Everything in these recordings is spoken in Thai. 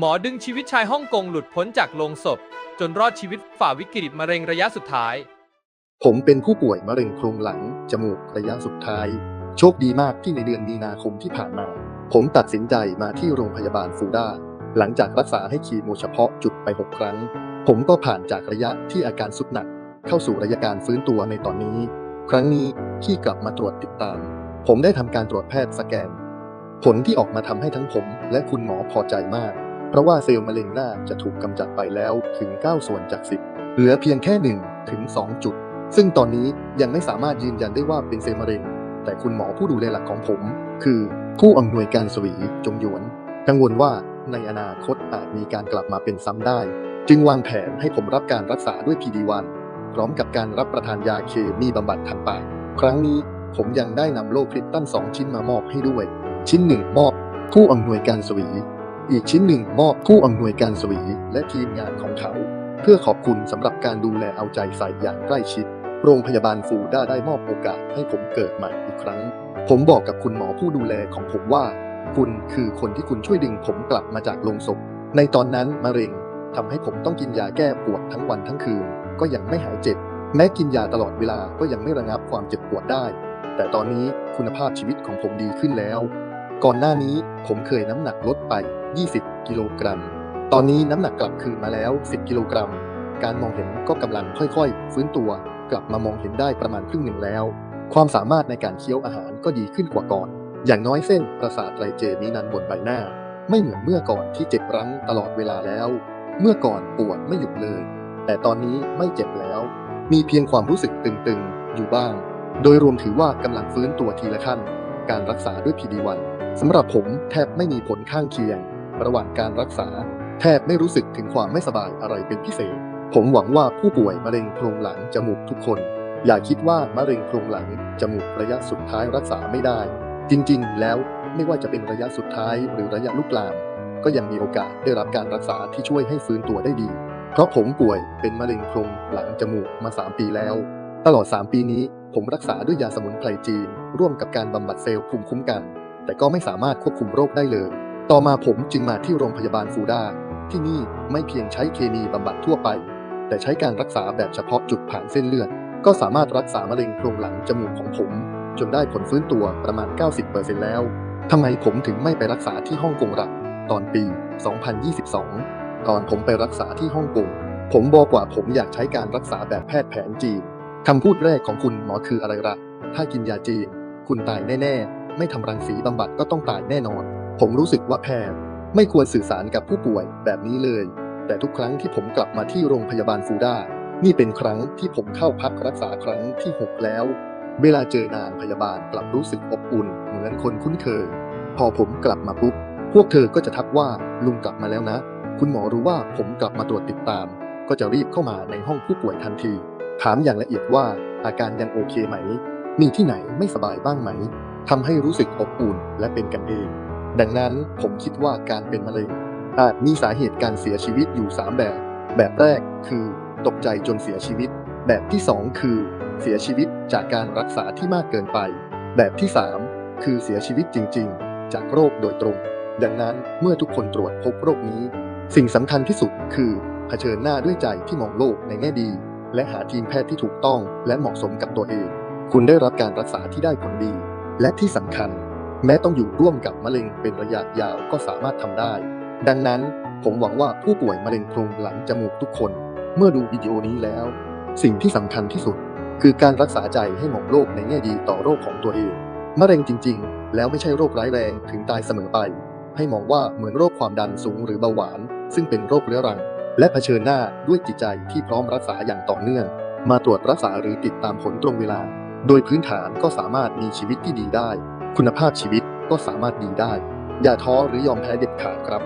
หมอดึงชีวิตชายฮ่องกงหลุดพ้นจากโลงศพ จนรอดชีวิตฝ่าวิกฤตมะเร็งระยะสุดท้าย ผมเป็นผู้ป่วยมะเร็งโพรงหลัง จมูกระยะสุดท้าย โชคดีมากที่ในเดือนมีนาคมที่ผ่านมา ผมตัดสินใจมาที่โรงพยาบาลฟูด้าหลังจากรักษาให้คีโมเฉพาะจุดไป6ครั้ง ผมก็ผ่านจากระยะที่อาการสุดหนัก เข้าสู่ระยะการฟื้นตัวในตอนนี้ ครั้งนี้ที่กลับมาตรวจติดตาม ผมได้ทำการตรวจแพทย์สแกน ผลที่ออกมาทำให้ทั้งผมและคุณหมอพอใจมาก เพราะว่าเซลล์มะเร็งหน้าจะถูกกำจัดไปแล้วถึง 9 ส่วนจาก 10 เหลือเพียงแค่ 1 ถึง 2 จุด ซึ่งตอนนี้ยังไม่สามารถยืนยันได้ว่าเป็นเซลล์มะเร็ง แต่คุณหมอผู้ดูแลหลักของผม คือผู้อำนวยการสวีจงหยวน กังวลว่าในอนาคตอาจมีการกลับมาเป็นซ้ำได้ จึงวางแผนให้ผมรับการรักษาด้วย PD-1 พร้อมกับการรับประทานยาเคมีบำบัดทางปากครั้งนี้ผมยังได้นำโลคริสตัล2ชิ้นมามอบให้ด้วย ชิ้นหนึ่งมอบผู้อำนวยการสวี อีกชิ้นหนึ่งมอบผู้อำนวยการสวีและทีมงานของเขา เพื่อขอบคุณสำหรับการดูแลเอาใจใส่อย่างใกล้ชิด โรงพยาบาลฟูด้าได้มอบโอกาสให้ผมเกิดใหม่อีกครั้ง ผมบอกกับคุณหมอผู้ดูแลของผมว่า คุณคือคนที่คุณช่วยดึงผมกลับมาจากโรงศพ ในตอนนั้นมะเร็งทำให้ผมต้องกินยาแก้ปวดทั้งวันทั้งคืน ก็ยังไม่หายเจ็บ แม้กินยาตลอดเวลาก็ยังไม่ระงับความเจ็บปวดได้ แต่ตอนนี้คุณภาพชีวิตของผมดีขึ้นแล้ว ก่อนหน้านี้ผมเคยน้ำหนักลดไป 20 กิโลกรัม ตอนนี้น้ำหนักกลับคืนมาแล้ว 10 กิโลกรัม การมองเห็นก็กำลังค่อยๆ ฟื้นตัว กลับมามองเห็นได้ประมาณครึ่งหนึ่งแล้ว ความสามารถในการเคี้ยวอาหารก็ดีขึ้นกว่าก่อน อย่างน้อยเส้นประสาทไตรเจมีนันบนใบหน้า ไม่เหมือนเมื่อก่อนที่เจ็บรั้งตลอดเวลาแล้ว เมื่อก่อนปวดไม่หยุดเลย แต่ตอนนี้ไม่เจ็บแล้ว มีเพียงความรู้สึกตึงๆ อยู่บ้าง โดยรวมถือว่ากำลังฟื้นตัวทีละขั้น การรักษาด้วย PD-1 สำหรับผมแทบไม่มีผลข้างเคียง ระหว่างการรักษา แทบไม่รู้สึกถึงความไม่สบายอะไรเป็นพิเศษ ผมหวังว่าผู้ป่วยมะเร็งโพรงหลังจมูกทุกคน อย่าคิดว่ามะเร็งโพรงหลังจมูกระยะสุดท้ายรักษาไม่ได้ จริงๆ แล้วไม่ว่าจะเป็นระยะสุดท้ายหรือระยะลุกลาม ก็ยังมีโอกาสได้รับการรักษาที่ช่วยให้ฟื้นตัวได้ดี เพราะผมป่วยเป็นมะเร็งโพรงหลังจมูกมา 3 ปีแล้ว ตลอด 3 ปีนี้ผมรักษาด้วยยาสมุนไพรจีน ร่วมกับการบำบัดเซลล์ภูมิคุ้มกัน แต่ก็ไม่สามารถควบคุมโรคได้เลย ต่อมาผมจึงมาที่โรงพยาบาลฟูด้าที่นี่ไม่เพียงใช้เคมีบำบัดทั่วไป แต่ใช้การรักษาแบบเฉพาะจุดผ่านเส้นเลือด ก็สามารถรักษามะเร็งโพรงหลังจมูกของผม จนได้ผลฟื้นตัวประมาณ 90%แล้วทำไมผมถึงไม่ไปรักษาที่ฮ่องกงล่ะตอนปี 2022 ตอนผมไปรักษาที่ฮ่องกงผมบอกว่าผมอยากใช้การรักษาแบบแพทย์แผนจีนคำพูดแรกของคุณหมอคืออะไรล่ะ ถ้ากินยาจีน คุณตายแน่ ๆ ไม่ทำรังสีบำบัดก็ต้องตายแน่นอน ผมรู้สึกว่าแพทย์ไม่ควรสื่อสารกับผู้ป่วยแบบนี้เลย แต่ทุกครั้งที่ผมกลับมาที่โรงพยาบาลฟูด้า นี่เป็นครั้งที่ผมเข้าพักรักษาครั้งที่ 6 แล้ว เวลาเจอนางพยาบาลกลับรู้สึกอบอุ่นเหมือนคนคุ้นเคย พอผมกลับมาปุ๊บ พวกเธอก็จะทักว่าลุงกลับมาแล้วนะ คุณหมอรู้ว่าผมกลับมาตรวจติดตาม ก็จะรีบเข้ามาในห้องผู้ป่วยทันที ถามอย่างละเอียดว่าอาการยังโอเคไหม มีที่ไหนไม่สบายบ้างไหม ทำให้รู้สึกอบอุ่นและเป็นกันเอง ดังนั้นผมคิดว่าการเป็นมะเร็งอาจมีสาเหตุการเสียชีวิตอยู่ 3 แบบ แบบแรกคือ ตกใจจนเสียชีวิต แบบที่ 2 คือ เสียชีวิตจากการรักษาที่มากเกินไป แบบที่ 3 คือเสียชีวิตจริง ๆ จากโรคโดยตรง ดังนั้นเมื่อทุกคนตรวจพบโรคนี้ สิ่งสำคัญที่สุดคือเผชิญหน้าด้วยใจที่มองโลกในแง่ดี และหาทีมแพทย์ที่ถูกต้องและเหมาะสมกับตัวเอง คุณได้รับการรักษาที่ได้ผลดี และที่สำคัญ แม้ต้องอยู่ร่วมกับมะเร็งเป็นระยะยาวก็สามารถทำได้ ดังนั้นผมหวังว่าผู้ป่วยมะเร็งโพรงหลังจมูกทุกคน เมื่อดูวิดีโอนี้แล้ว สิ่งที่สำคัญที่สุด คือการรักษาใจให้มองโลกในแง่ดีต่อโรคของตัวเอง มะเร็งจริง ๆ แล้วไม่ใช่โรคร้ายแรงถึงตายเสมอไป ให้มองว่าเหมือนโรคความดันสูงหรือเบาหวาน ซึ่งเป็นโรคเรื้อรัง และเผชิญหน้าด้วยจิตใจที่พร้อมรักษาอย่างต่อเนื่อง มาตรวจรักษาหรือติดตามผลตรงเวลา โดยพื้นฐานก็สามารถมีชีวิตที่ดีได้ คุณภาพชีวิตก็สามารถดีได้ อย่าท้อหรือยอมแพ้เด็ดขาดครับ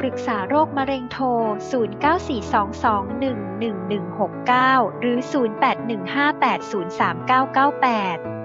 ปรึกษาโรคมะเร็งโทร 0942211169 หรือ 0815803998